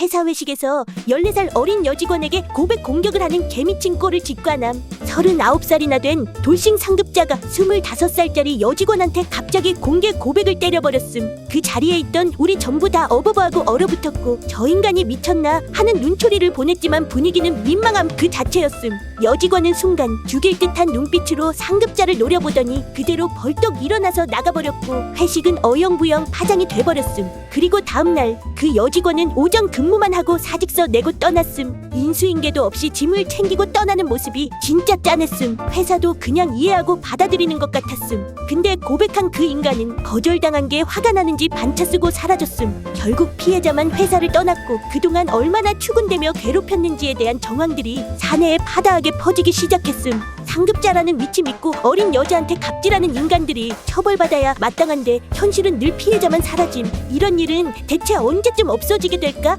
회사 회식에서 14살 어린 여직원에게 고백 공격을 하는 개미친 꼴을 직관함 39살이나 된 돌싱 상급자가 25살짜리 여직원한테 갑자기 공개 고백을 때려버렸음. 그 자리에 있던 우리 전부 다 어버버하고 얼어붙었고 저 인간이 미쳤나 하는 눈초리를 보냈지만 분위기는 민망함 그 자체였음. 여직원은 순간 죽일 듯한 눈빛으로 상급자를 노려보더니 그대로 벌떡 일어나서 나가버렸고 회식은 어영부영 파장이 돼버렸음. 그리고 다음날 그 여직원은 오전 근무만 하고 사직서 내고 떠났음. 인수인계도 없이 짐을 챙기고 떠나는 모습이 진짜 짠했음. 회사도 그냥 이해하고 받아들이는 것 같았음. 근데 고백한 그 인간은 거절당한 게 화가 나는지 반차 쓰고 사라졌음. 결국 피해자만 회사를 떠났고 그동안 얼마나 추근대며 괴롭혔는지에 대한 정황들이 사내에 파다하게 퍼지기 시작했음. 상급자라는 위치 믿고 어린 여자한테 갑질하는 인간들이 처벌받아야 마땅한데 현실은 늘 피해자만 사라짐. 이런 일은 대체 언제쯤 없어지게 될까?